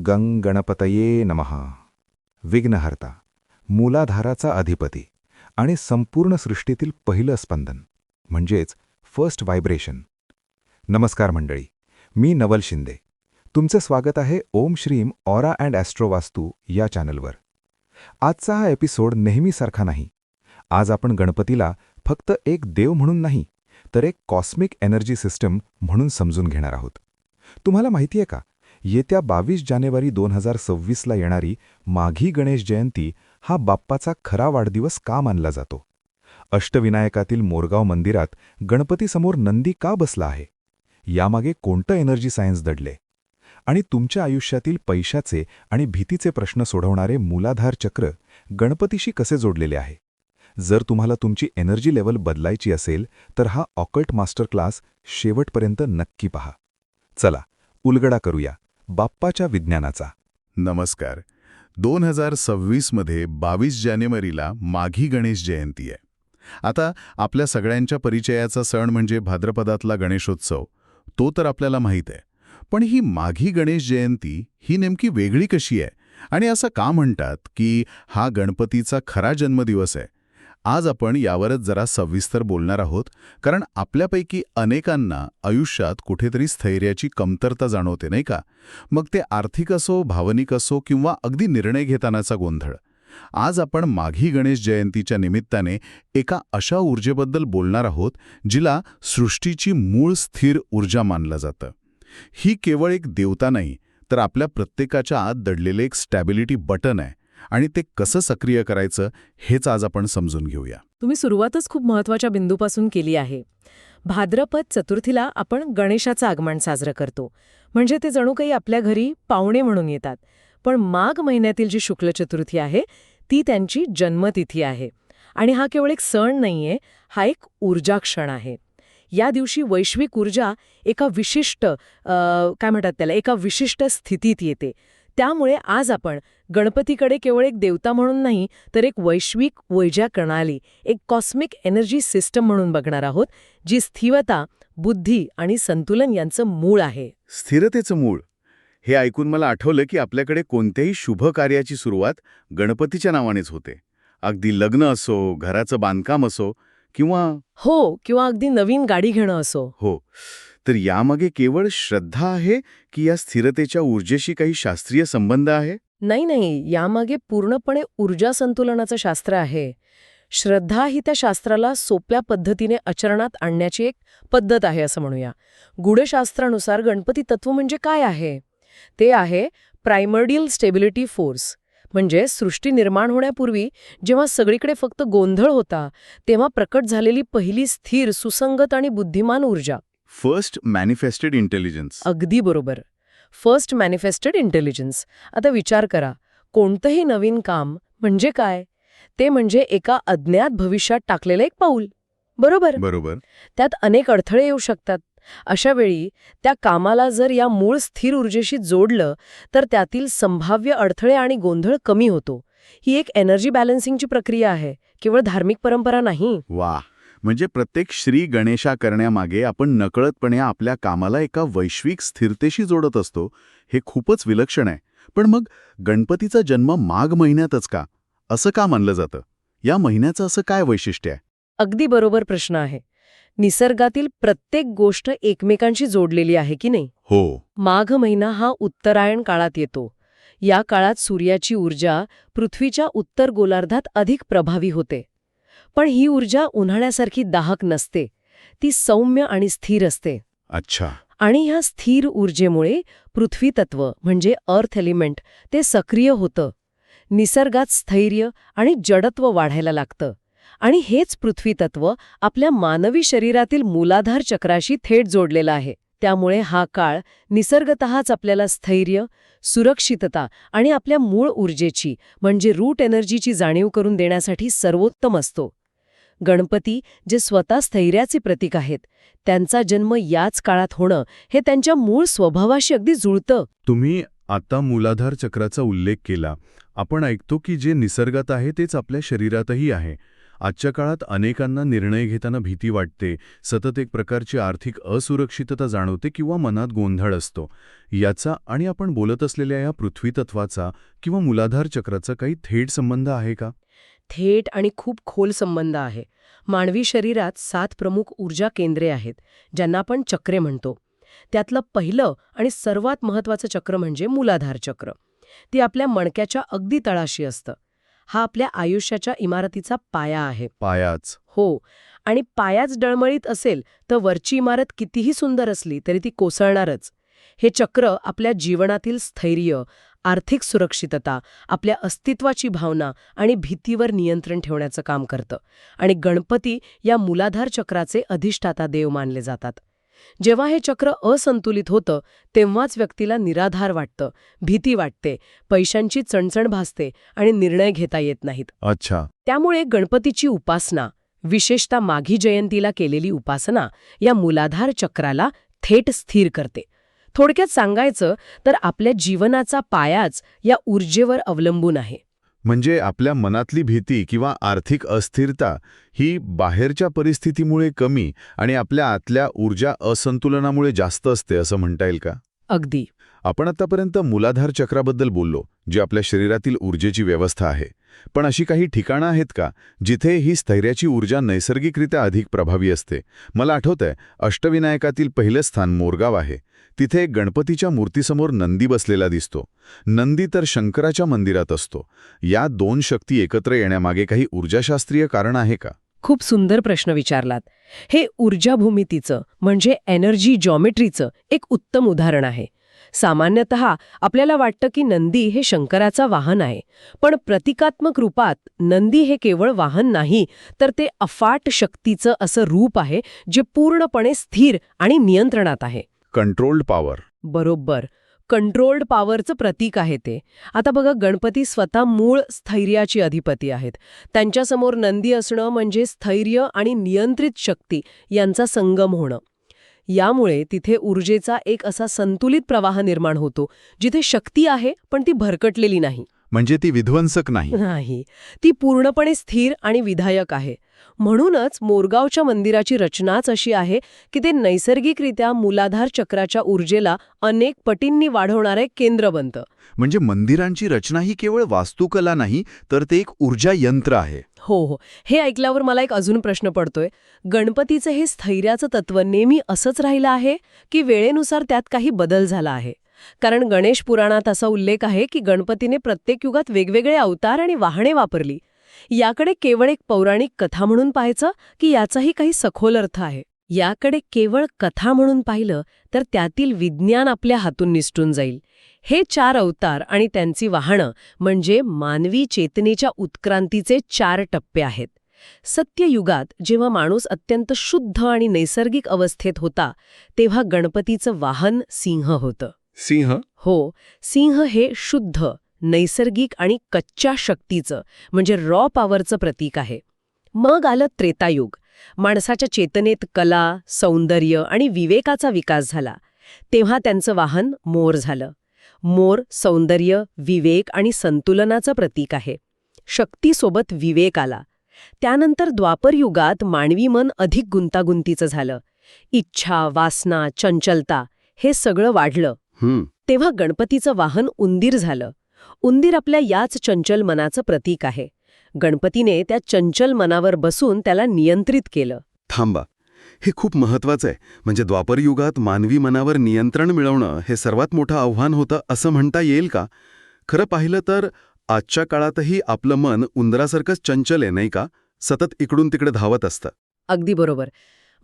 गंग गणपतये नमः. विघ्नहर्ता मूलाधाराचा अधिपती आणि संपूर्ण सृष्टीतील पहिलं स्पंदन म्हणजेच फर्स्ट व्हायब्रेशन नमस्कार मंडळी मी नवल शिंदे. तुमचं स्वागत आहे ओम श्रीम ऑरा अँड ॲस्ट्रोवास्तू या चॅनलवर. आजचा हा एपिसोड नेहमीसारखा नाही. आज आपण गणपतीला फक्त एक देव म्हणून नाही तर एक कॉस्मिक एनर्जी सिस्टम म्हणून समजून घेणार आहोत. तुम्हाला माहिती आहे का येत्या बावीस जानेवारी दोन हजार सव्वीसला येणारी माघी गणेश जयंती हा बाप्पाचा खरा वाढदिवस का मानला जातो? अष्टविनायकातील मोरगाव मंदिरात गणपतीसमोर नंदी का बसला आहे? यामागे कोणतं एनर्जी सायन्स दडले? आणि तुमच्या आयुष्यातील पैशाचे आणि भीतीचे प्रश्न सोडवणारे मूलाधार चक्र गणपतीशी कसे जोडलेले आहे? जर तुम्हाला तुमची एनर्जी लेवल बदलायची असेल तर हा ऑकल्ट मास्टर क्लास शेवटपर्यंत नक्की पहा. चला उलगडा करूया. बाप्पाच्या विज्ञानाचा. नमस्कार. दोन हजार सव्वीसमध्ये बावीस जानेवारीला माघी गणेश जयंती आहे. आता आपल्या सगळ्यांच्या परिचयाचा सण म्हणजे भाद्रपदातला गणेशोत्सव. तो तर आपल्याला माहीत आहे. पण ही माघी गणेश जयंती ही नेमकी वेगळी कशी आहे? आणि असं का म्हणतात की हा गणपतीचा खरा जन्मदिवस आहे? आज आपण यावरच जरा सविस्तर बोलणार आहोत कारण आपल्यापैकी अनेकांना आयुष्यात कुठेतरी स्थैर्याची कमतरता जाणवते नाही का? मग ते आर्थिक असो भावनिक असो किंवा अगदी निर्णय घेतानाचा गोंधळ. आज आपण माघी गणेश जयंतीच्या निमित्ताने एका अशा ऊर्जेबद्दल बोलणार आहोत जिला सृष्टीची मूळ स्थिर ऊर्जा मानलं जातं. ही केवळ एक देवता नाही तर आपल्या प्रत्येकाच्या आत दडलेले एक स्टॅबिलिटी बटन आहे. आणि ते कसं सक्रिय करायचं हेच आज आपण समजून घेऊया. तुम्ही सुरुवातच खूप महत्त्वाच्या बिंदूपासून केली आहे. भाद्रपद चतुर्थीला आपण गणेशाचं आगमन साजरं करतो. म्हणजे ते जणू काही आपल्या घरी पाहुणे म्हणून येतात. पण माघ महिन्यातील जी शुक्ल चतुर्थी आहे ती त्यांची जन्मतिथी आहे. आणि हा केवळ एक सण नाहीये हा एक ऊर्जा क्षण आहे. या दिवशी वैश्विक ऊर्जा एका विशिष्ट काय म्हणतात त्याला एका विशिष्ट स्थितीत येते. त्यामुळे आज आपण गणपतीकडे केवळ एक देवता म्हणून नाही तर एक वैश्विक ऊर्जा प्रणाली एक कॉस्मिक एनर्जी सिस्टम म्हणून बघणार आहोत जी स्थिरता बुद्धी आणि संतुलन यांचं मूळ आहे. स्थिरतेचं मूळ. हे ऐकून मला आठवलं की आपल्याकडे कोणत्याही शुभ कार्याची सुरुवात गणपतीच्या नावानेच होते. अगदी लग्न असो घराचं बांधकाम असो किंवा हो किंवा अगदी नवीन गाडी घेणं असो. हो. तर यामागे केवळ श्रद्धा आहे की या स्थिरतेच्या ऊर्जेशी काही शास्त्रीय संबंध आहे? नाही नाही. यामागे पूर्णपणे ऊर्जा संतुलनाचं शास्त्र आहे. श्रद्धा ही त्या शास्त्राला सोप्या पद्धतीने आचरणात आणण्याची एक पद्धत आहे असं म्हणूया. गूढशास्त्रानुसार गणपती तत्व म्हणजे काय आहे? ते आहे प्रायमर्डियल स्टेबिलिटी फोर्स. म्हणजे सृष्टी निर्माण होण्यापूर्वी जेव्हा सगळीकडे फक्त गोंधळ होता तेव्हा प्रकट झालेली पहिली स्थिर सुसंगत आणि बुद्धिमान ऊर्जा. फर्स्ट मॅनिफेस्टेड इंटेलिजन्स अगदी बरोबर. फर्स्ट मॅनिफेस्टेड इंटेलिजन्स आता विचार करा कोणतंही नवीन काम म्हणजे काय? ते म्हणजे एका अज्ञात भविष्यात टाकलेलं एक पाऊल. बरोबर? बरोबर. त्यात अनेक अडथळे येऊ शकतात. अशा वेळी त्या कामाला जर या मूळ स्थिर ऊर्जेशी जोडलं तर त्यातील संभाव्य अडथळे आणि गोंधळ कमी होतो. ही एक एनर्जी बॅलन्सिंगची प्रक्रिया आहे. केवळ धार्मिक परंपरा नाही. वा म्हणजे प्रत्येक श्री गणेशा करण्यामागे आपण नकळतपणे आपल्या कामाला एका वैश्विक स्थिरतेशी जोडत असतो हे खूपच विलक्षण आहे. पण मग गणपतीचा जन्म माघ महिन्यातच का? असं का मानलं जातं? या महिन्याचं असं काय वैशिष्ट्य आहे? अगदी बरोबर प्रश्न आहे. निसर्गातील प्रत्येक गोष्ट एकमेकांशी जोडलेली आहे की नाही? हो. माघ महिना हा उत्तरायण काळात येतो. या काळात सूर्याची ऊर्जा पृथ्वीच्या उत्तर गोलार्धात अधिक प्रभावी होते. पण ही ऊर्जा उन्हाळ्यासारखी दाहक नसते. ती सौम्य आणि स्थिर असते. अच्छा. आणि ह्या स्थिर ऊर्जेमुळे पृथ्वी तत्व म्हणजे अर्थ एलिमेंट ते सक्रिय होतं. निसर्गात स्थैर्य आणि जडत्व वाढायला लागतं. आणि हेच पृथ्वी तत्व आपल्या मानवी शरीरातील मूलाधार चक्राशी थेट जोडलेलं आहे. त्यामुळे हा काळ निसर्गतःच आपल्याला स्थैर्य सुरक्षितता आणि आपल्या मूळ ऊर्जेची म्हणजे रूट एनर्जीची जाणीव करून देण्यासाठी सर्वोत्तम असतो. गणपती जे स्वतः स्थैर्याचे प्रतीक आहेत. त्यांचा जन्म याच काळात होणं हे त्यांच्या मूळ स्वभावाशी अगदी जुळतं. तुम्ही आता मूलाधार चक्राचा उल्लेख केला. आपण ऐकतो की जे निसर्गात आहे तेच आपल्या शरीरातही आहे. आजच्या काळात अनेकांना निर्णय घेताना भीती वाटते सतत एक प्रकारची आर्थिक असुरक्षितता जाणवते किंवा मनात गोंधळ असतो. याचा आणि आपण बोलत असलेल्या या पृथ्वीतत्वाचा किंवा मूलाधार चक्राचा काही थेट संबंध आहे का? थेट आणि खूप खोल संबंध आहे. मानवी शरीरात सात प्रमुख ऊर्जा केंद्रे आहेत ज्यांना आपण चक्रे म्हणतो. त्यातलं पहिलं आणि सर्वात महत्वाचं चक्र म्हणजे मूलाधार चक्र. ते आपल्या मणक्याच्या अगदी तळाशी असतं. हा आपल्या आयुष्याच्या इमारतीचा पाया आहे. पायाच. हो आणि पायाच डळमळीत असेल तर वरची इमारत कितीही सुंदर असली तरी ती कोसळणारच. हे चक्र आपल्या जीवनातील स्थैर्य आर्थिक सुरक्षितता आपल्या अस्तित्वाची भावना आणि भीतीवर नियंत्रण ठेवण्याचं काम करतं. आणि गणपती या मूलाधार चक्राचे अधिष्ठाता देव मानले जातात. जेव्हा हे चक्र असंतुलित होतं तेव्हाच व्यक्तीला निराधार वाटतं भीती वाटते पैशांची चणचण भासते आणि निर्णय घेता येत नाहीत. अच्छा. त्यामुळे गणपतीची उपासना विशेषतः माघी जयंतीला केलेली उपासना या मूलाधार चक्राला थेट स्थिर करते. थोडक्यात सांगायचं तर आपल्या जीवनाचा पायाच या ऊर्जेवर अवलंबून आहे. म्हणजे आपल्या मनातली भीती किंवा आर्थिक अस्थिरता ही बाहेरच्या परिस्थितीमुळे कमी आणि आपल्या आतल्या ऊर्जा असंतुलनामुळे जास्त असते असं म्हणता येईल का? अगदी. आपण आतापर्यंत मुलाधार चक्राबद्दल बोललो जी आपल्या शरीरातील ऊर्जेची व्यवस्था आहे. पण अशी काही ठिकाणं आहेत का जिथे ही स्थैर्याची ऊर्जा नैसर्गिकरित्या अधिक प्रभावी असते? मला आठवतंय अष्टविनायकातील पहिलं स्थान मोरगाव आहे. तिथे गणपतीच्या मूर्तीसमोर नंदी बसलेला दिसतो. नंदी तर शंकराच्या मंदिरात असतो. या दोन शक्ती एकत्र येण्यामागे काही ऊर्जाशास्त्रीय कारण आहे का? खूप सुंदर प्रश्न विचारलात. हे ऊर्जा भूमितीचं म्हणजे एनर्जी जॉमेट्रीचं एक उत्तम उदाहरण आहे. सामान्यतः आपल्याला वाटतं की नंदी हे शंकराचा वाहन आहे. पण प्रतिकात्मक रूपात नंदी हे केवळ वाहन नाही तर ते अफाट शक्तीचं असं रूप आहे जे पूर्णपणे स्थिर आणि नियंत्रणात आहे. Controlled power. बरोबर. कंट्रोल्ड पॉवरचं प्रतीक आहे ते. आता बघा गणपती स्वतः मूळ स्थैर्याची अधिपती आहेत. त्यांच्यासमोर नंदी असणं म्हणजे स्थैर्य आणि नियंत्रित शक्ती यांचा संगम होणं. यामुळे तिथे ऊर्जेचा एक असा संतुलित प्रवाह निर्माण होतो जिथे शक्ती आहे पण ती भरकटलेली नाही. म्हणजे ती विध्वंसक नाही. नाही. ती पूर्णपणे स्थिर आणि विधायक आहे. म्हणूनच मोरगावच्या मंदिराची रचनाच अशी आहे की ते नैसर्गिकरित्या मूलाधार चक्राच्या ऊर्जेला अनेक पटींनी वाढवणारे केंद्र बनतं. म्हणजे मंदिरांची रचना ही केवळ वास्तुकला नाही तर ते एक ऊर्जा यंत्र आहे. हो हो. हे ऐकल्यावर मला एक अजून प्रश्न पडतोय. गणपतीचं हे स्थैर्याचं तत्व नेहमी असंच राहिलं आहे की वेळेनुसार त्यात काही बदल झाला आहे? कारण गणेश पुराणात असा उल्लेख आहे की गणपतीने प्रत्येक युगात वेगवेगळे अवतार आणि वाहने वापरली. याकडे केवळ एक पौराणिक कथा म्हणून पाहायचं की याचाही काही सखोल अर्थ आहे. याकडे केवळ कथा म्हणून पाहिलं तर त्यातील विज्ञान आपल्या हातून निसटून जाईल. हे चार अवतार आणि त्यांची वाहनं म्हणजे मानवी चेतनेच्या उत्क्रांतीचे चार टप्पे आहेत. सत्ययुगात जेव्हा माणूस अत्यंत शुद्ध आणि नैसर्गिक अवस्थेत होता तेव्हा गणपतीचं वाहन सिंह होतं. सिंह? हो सिंह हे शुद्ध नैसर्गिक आणि कच्च्या शक्तीचं म्हणजे रॉ पॉवरचं प्रतीक आहे. मग आलं त्रेतायुग. माणसाच्या चेतनेत कला सौंदर्य आणि विवेकाचा विकास झाला. तेव्हा त्यांचं वाहन मोर झालं. मोर सौंदर्य विवेक आणि संतुलनाचं प्रतीक आहे. शक्तीसोबत विवेक आला. त्यानंतर द्वापरयुगात मानवी मन अधिक गुंतागुंतीचं झालं. इच्छा वासना चंचलता हे सगळं वाढलं. तेव्हा गणपतीचं वाहन उंदीर झालं. उंदीर आपल्या याच चंचल मनाचं प्रतीक आहे. गणपतीने त्या चंचल मनावर बसून त्याला नियंत्रित केलं. थांबा. हे खूप महत्वाचं आहे. म्हणजे द्वापरयुगात मानवी मनावर नियंत्रण मिळवणं हे सर्वात मोठं आव्हान होतं असं म्हणता येईल का? खरं पाहिलं तर आजच्या काळातही आपलं मन उंदरासारखंच चंचल आहे नाही का? सतत इकडून तिकडे धावत असतं. अगदी बरोबर.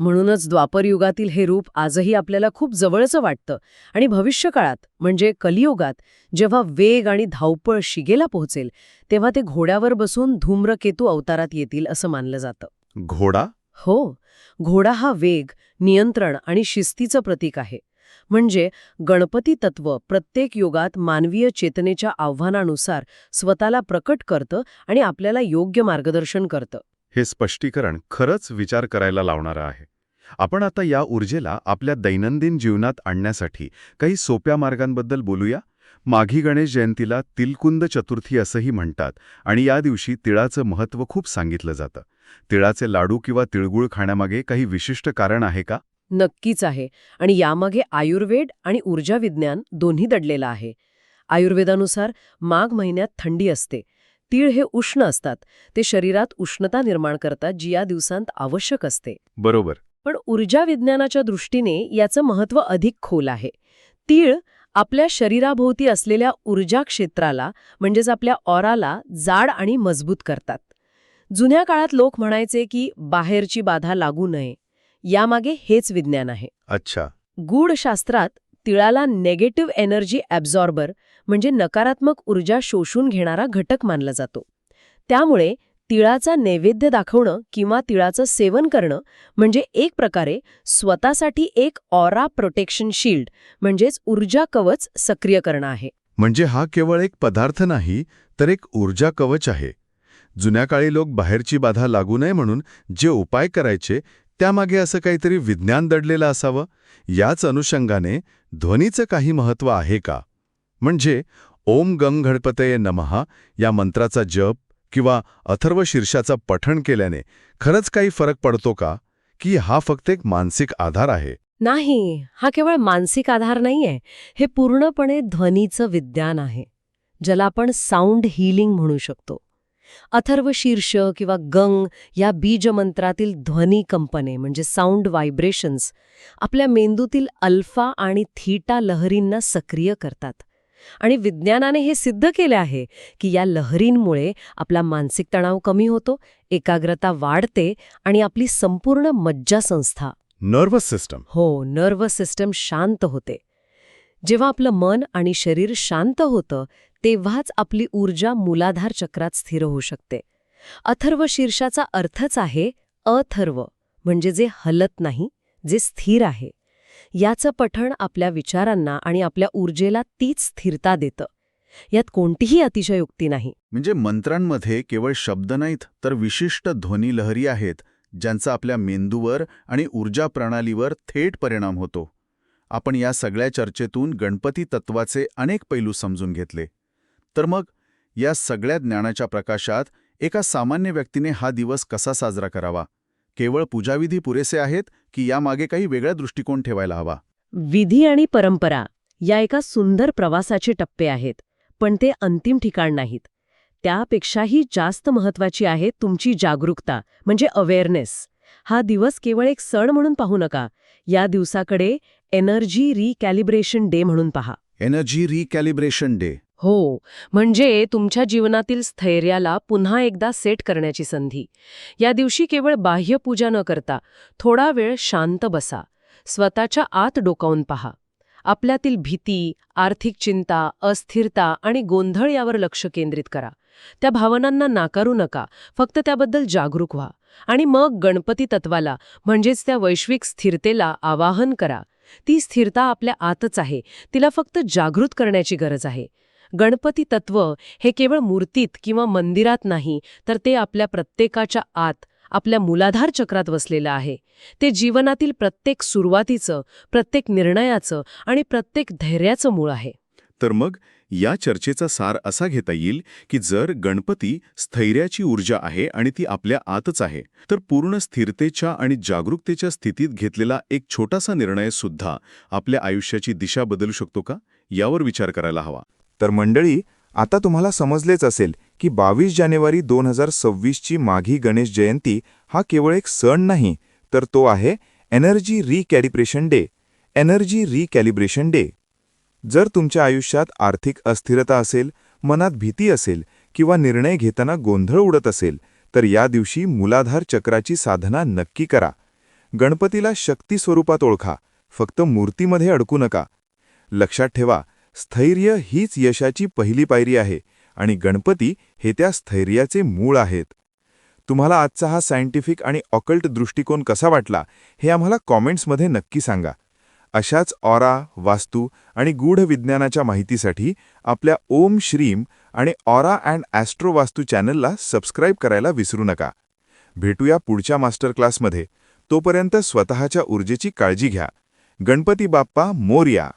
म्हणूनच द्वापरयुगातील हे रूप आजही आपल्याला खूप जवळचं वाटतं. आणि भविष्यकाळात म्हणजे कलियुगात जेव्हा वेग आणि धावपळ शिगेला पोहोचेल तेव्हा ते घोड्यावर बसून धूम्रकेतू अवतारात येतील असं मानलं जातं. घोडा? हो. घोडा हा वेग नियंत्रण आणि शिस्तीचं प्रतीक आहे. म्हणजे गणपती तत्व प्रत्येक युगात मानवीय चेतनेच्या आव्हानानुसार स्वतःला प्रकट करतं आणि आपल्याला योग्य मार्गदर्शन करतं. हे स्पष्टीकरण खरंच विचार करायला लावणारं आहे. आपण आता या ऊर्जेला आपल्या दैनंदिन जीवनात आणण्यासाठी काही सोप्या मार्गांबद्दल बोलूया. माघी गणेश जयंतीला तिलकुंद चतुर्थी असंही म्हणतात आणि या दिवशी तिळाचं महत्त्व खूप सांगितलं जातं. तिळाचे लाडू किंवा तिळगुळ खाण्यामागे काही विशिष्ट कारण आहे का? नक्कीच आहे आणि यामागे आयुर्वेद आणि ऊर्जा विज्ञान दोन्ही दडलेलं आहे. आयुर्वेदानुसार माघ महिन्यात थंडी असते तीळ हे उष्ण असतात. ते शरीरात उष्णता निर्माण करतात जी या दिवसांत आवश्यक असते. बरोबर. पण ऊर्जा विज्ञानाच्या दृष्टीने याचं महत्त्व अधिक खोल आहे. तीळ आपल्या शरीराभोवती असलेल्या ऊर्जा क्षेत्राला म्हणजेच आपल्या ऑराला जाड आणि मजबूत करतात. जुन्या काळात लोक म्हणायचे की बाहेरची बाधा लागू नये. यामागे हेच विज्ञान आहे. अच्छा. गूढशास्त्रात तिळाला नेगेटिव्ह एनर्जी ॲब्झॉर्बर म्हणजे नकारात्मक ऊर्जा शोषून घेणारा घटक मानला जातो. त्यामुळे तिळाचा नैवेद्य दाखवणं किंवा तिळाचं सेवन करणं म्हणजे एक प्रकारे स्वतःसाठी एक ऑरा प्रोटेक्शन शिल्ड म्हणजेच ऊर्जा कवच सक्रिय करणं आहे. म्हणजे हा केवळ एक पदार्थ नाही तर एक ऊर्जा कवच आहे. जुन्या काळी लोक बाहेरची बाधा लागू नये म्हणून जे उपाय करायचे त्यामागे असं काहीतरी विज्ञान दडलेलं असावं? याच अनुषंगाने ध्वनीचं काही महत्त्व आहे का? म्हणजे ओम गंग गणपतये नमहा या मंत्राचा जप किंवा अथर्व शीर्षाचं पठण केल्याने खरंच काही फरक पडतो का? की हा फक्त एक मानसिक आधार आहे? नाही हा केवळ मानसिक आधार नाहीये. हे पूर्णपणे ध्वनीचं विज्ञान आहे ज्याला आपण साऊंड हिलिंग म्हणू शकतो. अथर्व शीर्ष किंवा गंग या बीजमंत्रातील ध्वनी कंपने म्हणजे साऊंड व्हायब्रेशन्स आपल्या मेंदूतील अल्फा आणि थीटा लहरींना सक्रिय करतात. आणि विज्ञानाने हे सिद्ध केले आहे की या लहरींमुळे आपला मानसिक तणाव कमी होतो एकाग्रता वाढते आणि आपली संपूर्ण मज्जासंस्था. नर्वस सिस्टम हो नर्वस सिस्टम शांत होते. जेव्हा आपलं मन आणि शरीर शांत होतं तेव्हाच आपली ऊर्जा मूलाधार चक्रात स्थिर होऊ शकते. अथर्व शीर्षाचा अर्थच आहे अथर्व म्हणजे जे हलत नाही जे स्थिर आहे. याचं पठण आपल्या विचारांना आणि आपल्या ऊर्जेला तीच स्थिरता देतं. यात कोणतीही अतिशयोक्ती नाही. म्हणजे मंत्रांमध्ये केवळ शब्द नाहीत तर विशिष्ट ध्वनी लहरी आहेत ज्यांचा आपल्या मेंदूवर आणि ऊर्जा प्रणालीवर थेट परिणाम होतो. आपण या सगळ्या चर्चेतून गणपती तत्वाचे अनेक पैलू समजून घेतले. तर मग या सगळ्या ज्ञानाच्या प्रकाशात एका सामान्य व्यक्तीने हा दिवस कसा साजरा करावा? केवळ पूजाविधी पुरेसे आहेत की यामागे काही वेगळा दृष्टिकोन ठेवायला हवा. विधी आणि परंपरा या एका सुंदर प्रवासाचे टप्पे आहेत पण ते अंतिम ठिकाण नाहीत. त्यापेक्षाही जास्त महत्वाची आहे तुमची जागरूकता म्हणजे अवेअरनेस हा दिवस केवळ एक सण म्हणून पाहू नका या दिवसाकडे एनर्जी रिकॅलिब्रेशन डे म्हणून पहा. एनर्जी रिकॅलिब्रेशन डे हो म्हणजे तुमच्या जीवनातील स्थैर्याला पुन्हा एकदा सेट करण्याची संधी. या दिवशी केवळ बाह्य पूजा न करता थोडा वेळ शांत बसा. स्वतःच्या आत डोकावून पहा. आपल्यातील भीती आर्थिक चिंता अस्थिरता आणि गोंधळ यावर लक्ष केंद्रित करा. त्या भावनांना नाकारू नका फक्त त्याबद्दल जागरूक व्हा. आणि मग गणपती तत्वाला म्हणजेच त्या वैश्विक स्थिरतेला आवाहन करा. ती स्थिरता आपल्या आतच आहे तिला फक्त जागृत करण्याची गरज आहे. गणपती तत्व हे केवळ मूर्तीत किंवा मंदिरात नाही तर ते आपल्या प्रत्येकाच्या आत आपल्या मूलाधार चक्रात वसलेलं आहे. ते जीवनातील प्रत्येक सुरुवातीचं प्रत्येक निर्णयाचं आणि प्रत्येक धैर्याचं मूळ आहे. तर मग या चर्चेचा सार असा घेता येईल की जर गणपती स्थैर्याची ऊर्जा आहे आणि ती आपल्या आतच आहे तर पूर्ण स्थिरतेच्या आणि जागरूकतेच्या स्थितीत घेतलेला एक छोटासा निर्णय सुद्धा आपल्या आयुष्याची दिशा बदलू शकतो का? यावर विचार करायला हवा. तर मंडळी आता तुम्हाला समजलेच असेल की बावीस जानेवारी दोन हजार सव्वीसची माघी गणेश जयंती हा केवळ एक सण नाही तर तो आहे energy recalibration day energy recalibration day जर तुमच्या आयुष्यात आर्थिक अस्थिरता असेल मनात भीती असेल किंवा निर्णय घेताना गोंधळ उडत असेल तर या दिवशी मूलाधार चक्राची साधना नक्की करा. गणपतीला शक्ती स्वरूपात ओळखा फक्त मूर्तीमध्ये अडकू नका. लक्षात ठेवा स्थैर्य हीच यशाची पहिली पायरी आहे आणि गणपती हे त्या स्थैर्याचे मूळ आहेत. तुम्हाला आजचा हा सायंटिफिक आणि ऑकल्ट दृष्टिकोन कसा वाटला हे आम्हाला कॉमेंट्समध्ये नक्की सांगा. अशाच ऑरा वास्तू आणि गूढ विज्ञानाच्या माहितीसाठी आपल्या ओम श्रीम आणि ऑरा अँड ॲस्ट्रो वास्तू चॅनलला सबस्क्राईब करायला विसरू नका. भेटूया पुढच्या मास्टर क्लासमध्ये. तोपर्यंत स्वतःच्या ऊर्जेची काळजी घ्या. गणपती बाप्पा मोर्या.